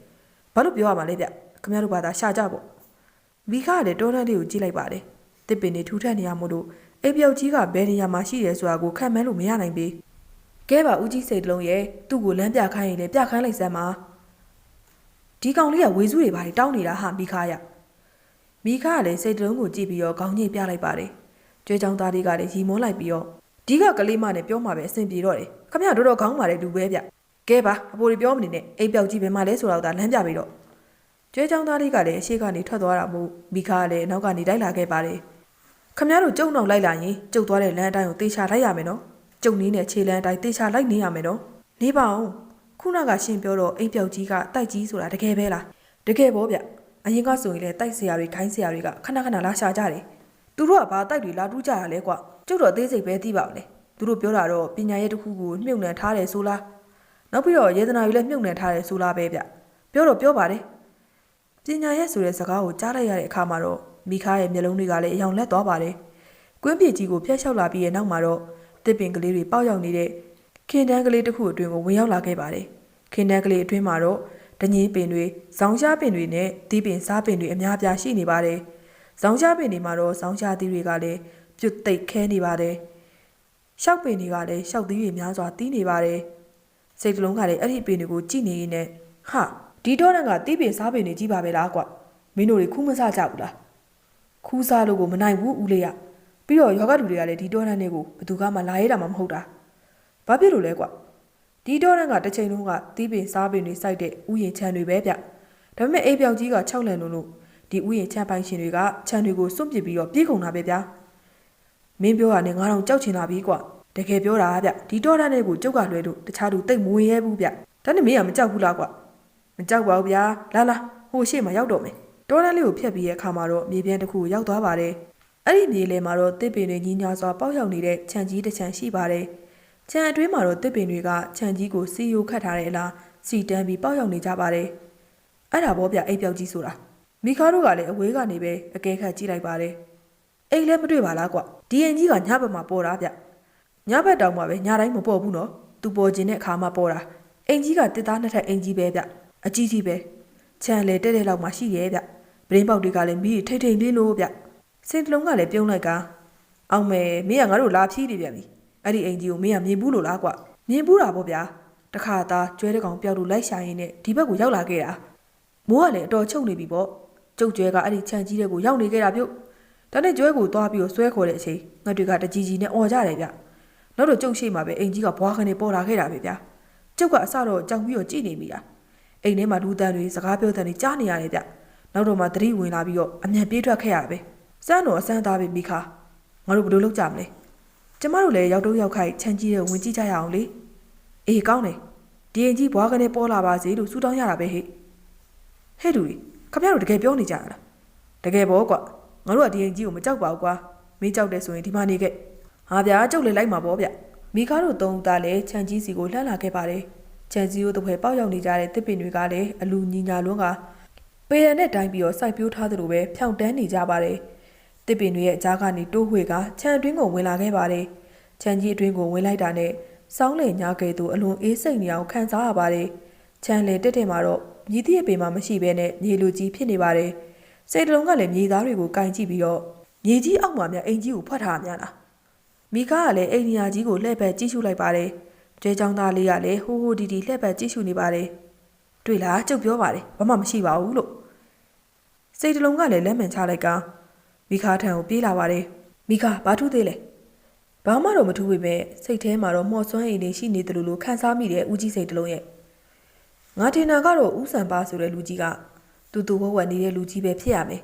ဘာလို့ပြောရမှာလဲဗျခမရတို့ဘာသာရှာကြပေါ့မိခကလည်းတောတန်းလေးကိုကြည့်လိုက်ပါတယ်တစ်ပင်တွေထူထပ်နေရမို့လို့အိပ်ပြောက်ကြီးကဘယ်နေရာမှာရှိရဲဆိုတာကိုခံမှန်းလို့မရနိုင်ပေကဲပါဦးကြီးစိတ်တလုံးရဲ့သူ့ကိုလမ်းပြခိုင်းရင်လည်းပြခိုင်းလိုက်စမ်းပါဒီကောင်လေးကဝေစုတွေဘာတွေတောင်းနေတာဟာမိခရမိခကလည်းစိတ်တလုံးကိုကြည့်ပြီးတော့ခေါင်းညိတ်ပြလိုက်ပါတယ်ကျွဲချောင်းသားလေးကလည်းရီမောလိုက်ပြီးတော့ ဒီကကလေးမနဲ့ပြောမှပဲအဆင်ပြေတော့တယ်ခမရတော်တော်ခေါင်းမာတဲ့လူပဲဗျကဲပါအဖိုးတွေပြောမနေနဲ့အိပ်ပြောက်ကြီးပဲမှလဲဆိုတော့ဒါလမ်းပြပြီးတော့ကျွဲချောင်းသားလေးကလည်းအရှိကနေထွက်သွားတာမို့မိခကလည်းနောက်ကနေလိုက်လာခဲ့ပါတယ်ခမရတို့ကြုံတော့လိုက်လာရင်ကျုပ်သွားတဲ့လမ်းအတိုင်းကိုတေချာလိုက်ရမယ်နော်ကျုံနည်းနဲ့ခြေလမ်းအတိုင်းတေချာလိုက်နေရမယ်နော်နေပါအောင်ခုနကရှင်ပြောတော့အိမ်ပြောက်ကြီးကတိုက်ကြီးဆိုတာတကယ်ပဲလားတကယ်ပေါ့ဗျအရင်ကဆိုရင်လေတိုက်ဆရာတွေခိုင်းဆရာတွေကခဏခဏလာရှာကြတယ် သူတို့ကဘာတိုက်တွေလာတူးကြတာလဲကွကျုပ်တော့သေးစိတ်ပဲသိပါဦးလေသူတို့ပြောတာတော့ပညာရဲ့တစ်ခုကိုမြုပ်နှံထားတယ်ဆိုလားနောက်ပြီးတော့ယေဒနာယူလည်းမြုပ်နှံထားတယ်ဆိုလားပဲဗျပြောတော့ပြောပါတယ်ပညာရဲ့ဆိုတဲ့စကားကိုကြားလိုက်ရတဲ့အခါမှာတော့မိခါရဲ့မျက်လုံးတွေကလည်းအယောင်လက်သွားပါတယ်ကွင်းပြေကြီးကိုဖျက်လျှောက်လာပြီးရဲ့နောက်မှာတော့တစ်ပင်ကလေးတွေပေါက်ရောက်နေတဲ့ခင်တန်းကလေးတစ်ခုအတွင်းကိုဝင်ရောက်လာခဲ့ပါတယ်ခင်တန်းကလေးအတွင်းမှာတော့တငင်းပင်တွေဇောင်းရှားပင်တွေနဲ့တီးပင်စားပင်တွေအများပြားရှိနေပါတယ် ဇောင်းရှားပင်တွေမှာတော့ဇောင်းရှားသီးတွေကလည်းပြုတ်သိပ်ခဲနေပါတယ်ရှောက်ပင်တွေကလည်းရှောက်သီးတွေများစွာတီးနေပါတယ်စိတ်ကလုံးကလည်းအဲ့ဒီပင်တွေကိုကြည့်နေရင်းနဲ့ဟာဒီတော့ကတီးပင်စားပင်တွေကြီးပါပဲလားကွမင်းတို့တွေခူးမစားကြဘူးလားခူးစားလို့ကိုမနိုင်ဘူးဦးလေးရပြီးတော့ယောဂလူတွေကလည်းဒီတော့တန်းတွေကိုဘယ်သူကမှလာရဲတာမှမဟုတ်တာဘာဖြစ်လို့လဲကွဒီတော့တန်းကတစ်ချိန်လုံးကတီးပင်စားပင်တွေစိုက်တဲ့ဥယျာဉ်ခြံတွေပဲဗျဒါပေမဲ့အိမ်ပြောင်ကြီးက၆လန်လုံးလို့ ဒီဥယျာဉ်ခြံပိုင်ရှင်တွေကခြံတွေကိုစွန့်ပစ်ပြီးတော့ပြေးကုန်တာပဲဗျာမင်းပြောတာနဲ့ငါတော့ကြောက်ချင်လာပြီကွတကယ်ပြောတာဗျဒီတော့တန်းတွေကိုကျုပ်ကလွဲလို့တခြားသူတိတ်မဝင်ရဲဘူးဗျဒါနဲ့မင်းကမကြောက်ဘူးလားကွမကြောက်ပါဘူးဗျာလာလာဟိုရှေ့မှာရောက်တော့မယ်တောတန်းလေးကိုဖျက်ပြီးရဲ့အခါမှာတော့မြေပြင်းတစ်ခုရောက်သွားပါတယ်အဲ့ဒီမြေလေမှာတော့တစ်ပင်တွေကြီးညာစွာပေါက်ရောက်နေတဲ့ခြံကြီးတစ်ခြံရှိပါတယ်ခြံအတွင်းမှာတော့တစ်ပင်တွေကခြံကြီးကိုစီယိုခတ်ထားတဲ့အလားစီတန်းပြီးပေါက်ရောက်နေကြပါတယ်အဲ့ဒါဘောဗျအိပ်ပြောက်ကြီးဆိုတာ မိခါတို့ကလည်းအဝေးကနေပဲအကဲခတ်ကြည့်လိုက်ပါတယ်အိမ်လည်းမတွေ့ပါလားကွဒီရင်ကြီးကညဘက်မှာပေါ်တာဗျညဘက်တောင်မှပဲညတိုင်းမပေါ်ဘူးနော်သူပေါ်ခြင်းတဲ့အခါမှပေါ်တာအိမ်ကြီးကတစ်သားနှစ်ထပ်အိမ်ကြီးပဲဗျအကြီးကြီးပဲခြံလေတဲ့တဲ့လောက်မှရှိရဲ့ဗျပရင်းပေါက်တွေကလည်းမီးထိတ်ထိတ်လေးလို့ဗျစိတ်တလုံးကလည်းပြုံးလိုက်ကအောင်မယ်မင်းကငါတို့လာဖြီးနေပြန်ပြီအဲ့ဒီအိမ်ကြီးကိုမင်းကမြင်ဘူးလို့လားကွမြင်ဘူးတာပေါ့ဗျာတခါသားကျွဲတဲ့ကောင်ပျောက်လို့လိုက်ရှာရင်းနဲ့ဒီဘက်ကိုရောက်လာခဲ့တာမိုးကလည်းအတော်ချုပ်နေပြီပေါ့ ကျုပ်ကျွဲကအဲ့ဒီခြံကြီးတဲ့ကိုရောက်နေခဲ့တာပြုတ်ဒါနဲ့ကျွဲကိုသွားပြီးတော့ဆွဲခေါ်တဲ့အချိန်ငါတွေကတကြီးကြီးနဲ့អော်ကြတယ်ဗျနောက်တော့ကျုပ်ရှိမှပဲအိမ်ကြီးကဘွားခနဲ့ပေါ်လာခဲ့တာပဲဗျကျုပ်ကအစတော့ကြောင်ပြီးတော့ကြည်နေမိတာအိမ်ထဲမှာလူတန်းတွေစကားပြောတန်းတွေကြားနေရတယ်ဗျနောက်တော့မှသတိဝင်လာပြီးတော့အမြန်ပြေးထွက်ခဲ့ရပဲစမ်းတော်အစမ်းသားပဲမိခါငါတို့ဘယ်လိုလုပ်ကြမလဲကျမတို့လည်းရောက်တော့ရောက်ခိုက်ချမ်းကြီးတဲ့ဝင်ကြည့်ကြရအောင်လေအေးကောင်းတယ်ဒီအိမ်ကြီးဘွားကနေပေါ်လာပါစေလို့ဆူတောင်းရတာပဲဟဲ့ဟဲ့လူကြီး ခမရတို့တကယ်ပြောနေကြရလားတကယ်ပေါ့ကွာငါတို့ကဒီအိမ်ကြီးကိုမကြောက်ပါဘူးကွာမင်းကြောက်တယ်ဆိုရင်ဒီမှာနေခဲ့ဟာဗျာကြောက်လေလိုက်မှာပေါ့ဗျမိခါတို့သုံးဦးသားလည်းချမ်းကြီးစီကိုလှမ်းလာခဲ့ပါတယ်ချန်စီယိုတပွဲပေါက်ရောက်နေကြတဲ့တစ်ပင်တွေကလည်းအလူညီညာလွန်းကပေရနဲ့တိုင်းပြီးတော့စိုက်ပျိုးထားသလိုပဲဖြောင့်တန်းနေကြပါတယ်။တစ်ပင်တွေရဲ့အကြားကနေတိုးဝှေကခြံအတွင်းကိုဝင်လာခဲ့ပါတယ်။ခြံကြီးအတွင်းကိုဝင်လိုက်တာနဲ့စောင်းလေညာကဲသူအလွန်အေးစိတ်နေအောင်ခံစားရပါတယ်။ခြံလေတက်တက်မှာတော့ မြည်သည့်အပင်မှမရှိဘဲနဲ့မြေလူကြီးဖြစ်နေပါတယ်။စိတ်တလုံးကလည်းမြေသားတွေကိုကင်ကြည့်ပြီးတော့မြေကြီးအောက်မှာများအိမ်ကြီးကိုဖွက်ထားများလား။မိကားကလည်းအိမ်နီယာကြီးကိုလှည့်ပတ်ကြည့်ရှုလိုက်ပါတယ်။ကျွဲချောင်းသားလေးကလည်းဟိုးဟိုးဒီဒီလှည့်ပတ်ကြည့်ရှုနေပါတယ်။တွေ့လားကျုပ်ပြောပါတယ်ဘာမှမရှိပါဘူးလို့။စိတ်တလုံးကလည်းလက်မှန်ချလိုက်ကမိကားထံကိုပြေးလာပါတယ်။မိကားဘာထူးသေးလဲ။ဘာမှတော့မထူးပေမဲ့စိတ်ထဲမှာတော့မော့စွမ်းအိမ်လေးရှိနေတယ်လို့လို့ခံစားမိတဲ့ဦးကြီးစိတ်တလုံးရဲ့ ငါထင်တာကတော့ဦးစံပါဆိုတဲ့လူကြီးကတူတူဝဝနေတဲ့လူကြီးပဲဖြစ်ရမယ်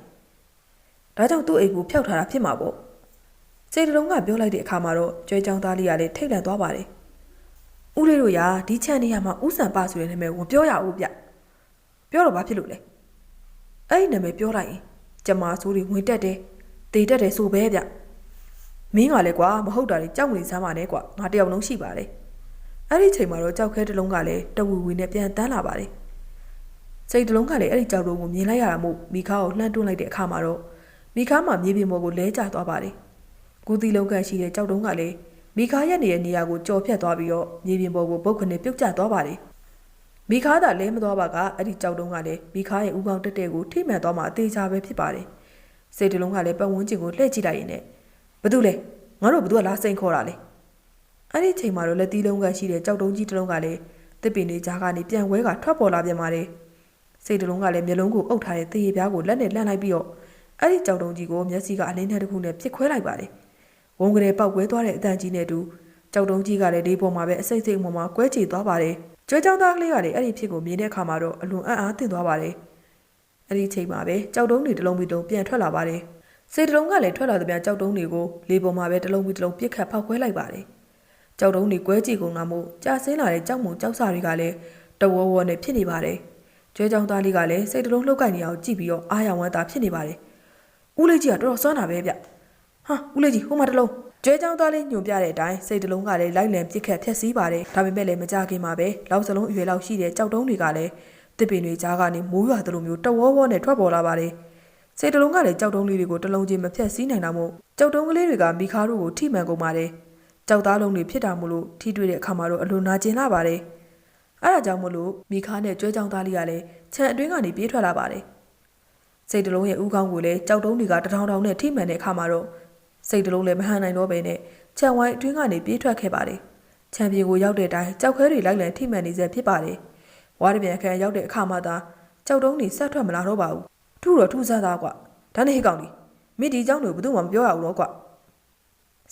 ။ဒါကြောင့်သူ့အိမ်ကိုဖျောက်ထားတာဖြစ်မှာပေါ့။စိတ်တလုံးကပြောလိုက်တဲ့အခါမှာတော့ကျွဲချောင်းသားလေးကလည်းထိတ်လန့်သွားပါတယ်။ဦးလေးတို့ရာဒီချန်နေရာမှာဥဆန်ပါဆိုတဲ့နာမည်ကိုပြောရအောင်ဗျ။ပြောတော့ဘာဖြစ်လို့လဲ။အဲ့ဒီနာမည်ပြောလိုက်ရင်ကျမဆိုးတွေဝင်တက်တယ်။တေတက်တယ်ဆိုပဲဗျ။မင်းကလည်းကွာမဟုတ်တာတွေကြောက်နေစမ်းပါနဲ့ကွာငါတယောက်လုံးရှိပါတယ်။ အဲ့ဒီချိန်မှာတော့ကြောက်ခဲတစ်လုံးကလည်းတဝူဝီနဲ့ပြန်တန်းလာပါတယ်။စိတ်တစ်လုံးကလည်းအဲ့ဒီကြောက်လုံးကိုမြင်လိုက်ရတာမို့မိခါကိုလှမ်းတွန်းလိုက်တဲ့အခါမှာတော့မိခါမှာမြေပြင်ပေါ်ကိုလဲကျသွားပါတယ်။ကိုတီလုံးကန်ရှိတဲ့ကြောက်တုံးကလည်းမိခါရက်နေတဲ့နေရာကိုကြော်ဖြတ်သွားပြီးတော့မြေပြင်ပေါ်ကိုပုတ်ခနဲ့ပြုတ်ကျသွားပါတယ်။မိခါသာလဲမသွားပါကအဲ့ဒီကြောက်တုံးကလည်းမိခါရဲ့ဥကောင်းတက်တဲ့ကိုထိမှန်သွားမှအသေးချာပဲဖြစ်ပါတယ်။စိတ်တလုံးကလည်းပတ်ဝန်းကျင်ကိုလှည့်ကြည့်လိုက်ရင်လည်းဘာတူလဲငါတို့ဘာတူကလာစိန်ခေါ်တာလဲ။ အဲ့ဒီချိန်မှာတော့လက်သီးလုံးကန်ရှိတဲ့ကြောက်တုံးကြီးတစ်လုံးကလည်းတစ်ပင်လေးကြားကနေပြန်ဝဲကထွက်ပေါ်လာပြန်ပါတယ်။စိတ်တလုံးကလည်းမျက်လုံးကိုအုပ်ထားတဲ့သေရပြားကိုလက်နဲ့လှမ်းလိုက်ပြီးတော့အဲ့ဒီကြောက်တုံးကြီးကိုမျက်စိကအလင်းထဲတစ်ခုနဲ့ပြစ်ခွဲလိုက်ပါတယ်။ဝုံကလေးပောက်ကွဲသွားတဲ့အတန်ကြီးနဲ့တူကြောက်တုံးကြီးကလည်းဒီပေါ်မှာပဲအစိမ့်စိမ့်ပေါ်မှာကွဲချေသွားပါတယ်။ကျွဲချောင်းသားကလေးကလည်းအဲ့ဒီဖြစ်ကိုမြင်တဲ့အခါမှာတော့အလွန်အံ့အားသင့်သွားပါတယ်။အဲ့ဒီချိန်မှာပဲကြောက်တုံးတွေတစ်လုံးပြီးတုံးပြန်ထွက်လာပါတယ်။စိတ်တစ်လုံးကလည်းထွက်လာတဲ့ပြန်ကြောက်တုံးတွေကိုလေပေါ်မှာပဲတစ်လုံးပြီးတစ်လုံးပြစ်ခတ်ဖောက်ခွဲလိုက်ပါတယ်။ ကြောက်တုံးတွေကွဲချေကုန်တာမို့ကြာဆင်းလာတဲ့ကြောက်မုံကြောက်စာတွေကလည်းတဝဝနဲ့ဖြစ်နေပါတယ်။ကျွဲချောင်းသားလေးကလည်းစိတ်တစ်လုံးလှုပ်ကိုက်နေအောင်ကြည့်ပြီးတော့အားရဝမ်းသာဖြစ်နေပါတယ်။ဦးလေးကြီးကတော်တော်စွမ်းတာပဲဗျ။ဟာဦးလေးကြီးဟိုမှာတစ်လုံးကျွဲချောင်းသားလေးညွန်ပြတဲ့အတိုင်းစိတ်တစ်လုံးကလည်းလိုက်လံပြစ်ခတ်ဖြက်စီးပါတယ်ဒါပေမဲ့လည်းမကြခင်မှာပဲလောက်စလုံးအရွယ်လောက်ရှိတဲ့ကြောက်တုံးတွေကလည်းတစ်ပင်တွေကြားကနေမိုးရွာသလိုမျိုးတဝေါဝေါနဲ့ထွက်ပေါ်လာပါတယ်စိတ်တစ်လုံးကလည်းကြောက်တုံးလေးတွေကိုတစ်လုံးချင်းမဖြက်စီးနိုင်တာမို့ကြောက်တုံးကလေးတွေကမိခါတို့ကိုထိမှန်ကုန်ပါတယ် ကြောက်သားလုံးတွေဖြစ်တာမို့လို့ထိတွေ့တဲ့အခါမှာတော့အလွန်နာကျင်လာပါတယ်။အဲဒါကြောင့်မို့လို့မိခါနဲ့ကြွဲကြောင်သားလေးကလည်းခြံအတွင်းကနေပြေးထွက်လာပါတယ်။စိတ်တလုံးရဲ့ဥကောင်းကိုလည်းကြောက်တုံးတွေကတထောင်ထောင်နဲ့ထိမှန်တဲ့အခါမှာတော့စိတ်တလုံးလည်းမဟန်နိုင်တော့ဘဲနဲ့ခြံဝိုင်းအတွင်းကနေပြေးထွက်ခဲ့ပါတယ်။ခြံပြေကိုရောက်တဲ့အချိန်ကြောက်ခဲတွေလိုက်လံထိမှန်နေစေဖြစ်ပါတယ်။ဝါရပြန်ခန့်ရောက်တဲ့အခါမှာသာကြောက်တုံးတွေဆက်ထွက်မလာတော့ပါဘူး။ထူတော့ထူဆန်းသားကွာ။ဒါနဲ့ဟိကောင်ကြီးမိဒီကြောင့်တွေဘယ်သူမှမပြောရဘူးတော့ကွာ။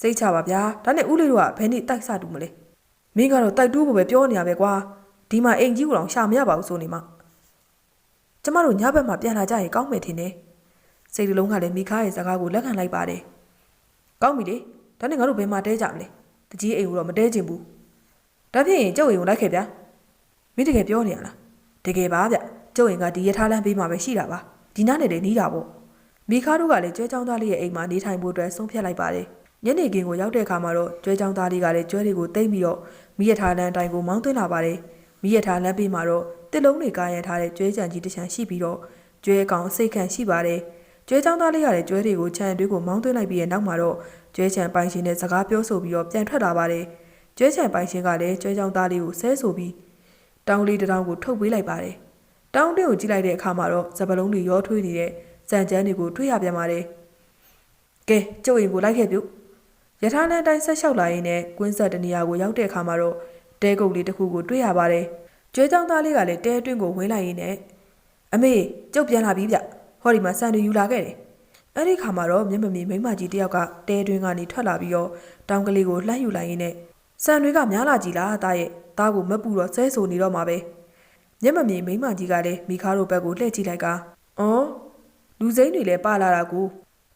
စိတ်ချပါဗျာ။ဒါနဲ့ဦးလေးတို့ကဘယ်နည်းတိုက်ဆတူမလဲ။မင်းကတော့တိုက်တူးဖို့ပဲပြောနေရပဲကွာ။ဒီမှာအိမ်ကြီးကိုတော့ရှာမရပါဘူးဆိုနေမှ။ကျမတို့ညဘက်မှပြန်လာကြရင်ကောင်းမယ်ထင်တယ်။စိတ်တစ်လုံးကလည်းမိခါရဲ့စကားကိုလက်ခံလိုက်ပါတယ်။ကောင်းပြီလေ။ဒါနဲ့ငါတို့ဘယ်မှာတဲကြမလဲ။တကြီးအိမ်ကိုတော့မတဲချင်ဘူး။ဒါဖြစ်ရင်ကျုပ်အိမ်ကိုလိုက်ခဲ့ဗျာ။မင်းတကယ်ပြောနေရလား။တကယ်ပါဗျ။ကျုပ်အိမ်ကဒီရထားလမ်းဘေးမှာပဲရှိတာပါ။ဒီနားနဲ့တည်းနီးတာပေါ့။မိခါတို့ကလည်းကျွဲချောင်းသားလေးရဲ့အိမ်မှာနေထိုင်ဖို့အတွက်ဆုံးဖြတ်လိုက်ပါတယ်။ ညနေခင်းကိုရောက်တဲ့အခါမှာတော့ကျွဲချောင်းသားလေးကလည်းကျွဲတွေကိုတိမ့်ပြီးတော့မိရထားလမ်းအတိုင်းကိုမောင်းသွင်းလာပါတယ်။မိရထားလမ်းဘေးမှာတော့တစ်လုံးတွေကာရံထားတဲ့ကျွဲကြံကြီးတစ်ချမ်းရှိပြီးတော့ကျွဲကောင်စိတ်ခံရှိပါတယ်။ကျွဲချောင်းသားလေးရတဲ့ကျွဲတွေကိုခြံအတွင်းကိုမောင်းသွင်းလိုက်ပြီးတဲ့နောက်မှာတော့ကျွဲချံပိုင်ရှင်နဲ့စကားပြောဆိုပြီးတော့ပြန်ထွက်လာပါတယ်။ကျွဲချံပိုင်ရှင်ကလည်းကျွဲချောင်းသားလေးကိုဆဲဆိုပြီးတောင်းလေးတစ်တောင်းကိုထုတ်ပေးလိုက်ပါတယ်။တောင်းတင်းကိုကြည့်လိုက်တဲ့အခါမှာတော့စပလုံးတွေရောထွေးနေတဲ့စံချမ်းတွေကိုတွေ့ရပြန်ပါတယ်ကဲကျုပ်အိမ်ကိုလိုက်ခဲ့ပြု ယထာလန်တိုင်းဆက်လျှောက်လာရင်းနဲ့ကွင်းဆက်တနေရာကိုရောက်တဲ့အခါမှာတော့တဲကုတ်လေးတစ်ခုကိုတွေ့ရပါတယ်ကျွဲချောင်းသားလေးကလည်းတဲအတွင်းကိုဝင်လိုက်ရင်းနဲ့အမေကျုပ်ပြန်လာပြီဗျဟောဒီမှာစံတွေယူလာခဲ့တယ်အဲ့ဒီခါမှာတော့မျက်မမြင်မိန်းမကြီးတယောက်ကတဲအတွင်းကနေထွက်လာပြီးတော့တောင်းကလေးကိုလှမ်းယူလိုက်ရင်းနဲ့စံတွေကများလာကြည်လားတားရဲ့တားကိုမပူတော့ဆဲဆိုနေတော့မှာပဲမျက်မမြင်မိန်းမကြီးကလည်းမိခါတို့ဘက်ကိုလှည့်ကြည့်လိုက်က။အော်လူစိမ့်တွေလည်းပါလာတာကို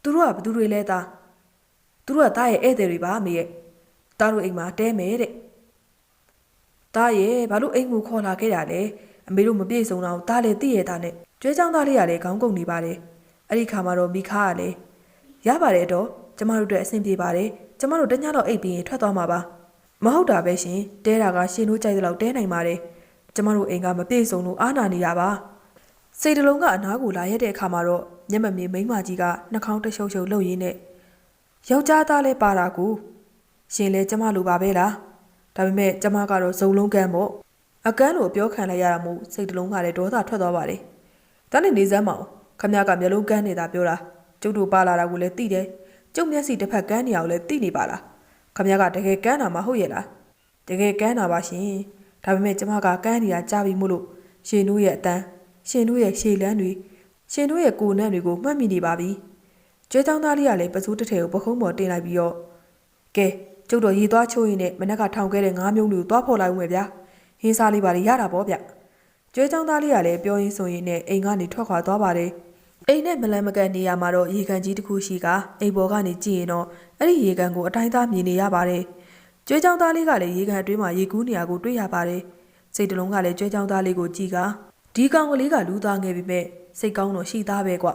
သူတို့ကဘသူတွေလဲသား သူတို့ကတားရဲ့ဧည့်သည်တွေပါအမေရဲ့တားတို့အိမ်မှာတဲမယ်တဲ့။တားရဲ့ဘာလို့အိမ်ကိုခေါ်လာခဲ့တာလဲအမေတို့မပြေဆုံးတော့တားလည်းသိရတာနဲ့ကျွဲချောင်းသားလေးကလည်းခေါင်းကုန်နေပါတယ်။အဲ့ဒီခါမှာတော့မိခါကလည်းရပါတယ်တော့ကျမတို့အတွက်အဆင်ပြေပါတယ်ကျမတို့တညတော့အိပ်ပြီးရင်ထွက်သွားမှာပါမဟုတ်တာပဲရှင်တဲတာကရှင်တို့ကြိုက်တဲ့လောက်တဲနိုင်ပါတယ်ကျမတို့အိမ်ကမပြေဆုံးလို့အားနာနေတာပါစိတ်တလုံးကအနားကိုလာရက်တဲ့အခါမှာတော့မျက်မမြင်မိန်းမကြီးကနှာခေါင်းတရှုပ်ရှုပ်လှုပ်ရင်းနဲ့ ယောက်ျားသားလဲပါတာကိုရှင်လဲကျမလိုပါပဲလားဒါပေမဲ့ကျမကတော့ဇုံလုံးကန်းပေါ့အကန်းလိုပြောခံလိုက်ရတာမို့စိတ်တလုံးကလည်းဒေါသထွက်သွားပါတယ်တန်းနေနေစမ်းမအောင်ခမရကမျိုးလုံးကန်းနေတာပြောတာကျုပ်တို့ပါလာတာကိုလည်းသိတယ်ကျုပ်မျက်စိတစ်ဖက်ကန်းနေအောင်လည်းသိနေပါလားခမရကတကယ်ကန်းတာမဟုတ်ရဲ့လားတကယ်ကန်းတာပါရှင်ဒါပေမဲ့ကျမကကန်းနေတာကြားပြီးမို့လို့ရှင်တို့ရဲ့အတန်းရှင်တို့ရဲ့ရှေ့လန်းတွေရှင်တို့ရဲ့ကိုယ်နံ့တွေကိုမှတ်မိနေပါပြီ ကျွဲချောင်းသားလေးကလည်းပစိုးတစ်ထည်ကိုပခုံးပေါ်တင်လိုက်ပြီးတော့ကဲကျုပ်တို့ရေသွားချိုးရင်းနဲ့မနက်ကထောင်ခဲ့တဲ့ငါးမျိုးတွေကိုသွားဖော်လိုက်ဦးမယ်ဗျာဟင်းစားလေးပါလေရတာပေါ့ဗျကျွဲချောင်းသားလေးကလည်းပြောရင်းဆိုရင်းနဲ့အိမ်ကနေထွက်ခွာသွားပါတယ်အိမ်နဲ့မလန်မကန်နေရမှာတော့ရေကန်ကြီးတစ်ခုရှိကအိမ်ပေါ်ကနေကြည့်ရင်တော့အဲ့ဒီရေကန်ကိုအတိုင်းသားမြင်နေရပါတယ်ကျွဲချောင်းသားလေးကလည်းရေကန်အတွင်းမှာရေကူးနေရကိုတွေ့ရပါတယ်စိတ်တလုံးကလည်းကျွဲချောင်းသားလေးကိုကြည့်ကဒီကောင်ကလေးကလူသားငယ်ပြီမဲ့စိတ်ကောင်းတော့ရှိသားပဲကွ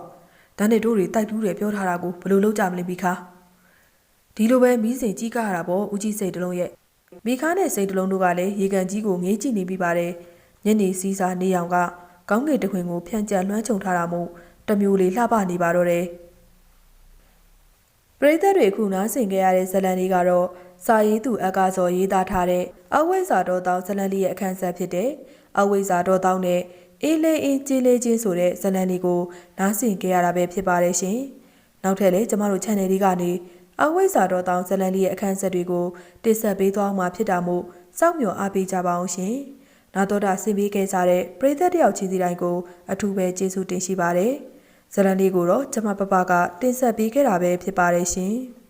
ဒါနဲ့တို့တွေတိုက်တူးတယ်ပြောထားတာကိုဘယ်လိုလုပ်ကြမလဲမိခါဒီလိုပဲမီးစင်ကြီးကရတာပေါ့ဦးကြီးစိတ်တလုံးရဲ့မိခါနဲ့စိတ်တလုံးတို့ကလည်းရေကန်ကြီးကိုငေးကြည့်နေပြီးပါတယ်ညနေစည်းစားနေအောင်ကကောင်းကင်တခွင်ကိုဖြန့်ကျက်လွှမ်းခြုံထားတာမို့တစ်မျိုးလေးလှပနေပါတော့တယ်ပရိသတ်တွေခုနားဆင်ခဲ့ရတဲ့ဇလန်လေးကတော့စာရေးသူအကားစော်ရေးသားထားတဲ့အဝိဇ္ဇာတော်တောင်းဇလန်လေးရဲ့အခန်းဆက်ဖြစ်တဲ့အဝိဇ္ဇာတော်တောင်းနဲ့ အေးလေးအင်းကြီးလေးချင်းဆိုတဲ့ဇလန်လေးကိုနားဆင်ခဲ့ရတာပဲဖြစ်ပါတယ်ရှင်။နောက်ထပ်လည်းကျမတို့ channel လေးကနေအဝိဇ္ဇာတော်တောင်းဇလန်လေးရဲ့အခန်းဆက်တွေကိုတင်ဆက်ပေးသွားမှာဖြစ်တာမို့စောင့်မျှော်အားပေးကြပါအောင်ရှင်။နာတော်တာဆင်ပေးခဲ့ကြတဲ့ပရိသတ်တယောက်ချင်းစီတိုင်းကိုအထူးပဲကျေးဇူးတင်ရှိပါတယ်။ဇလန်လေးကိုတော့ကျမပပကတင်ဆက်ပေးခဲ့တာပဲဖြစ်ပါတယ်ရှင်။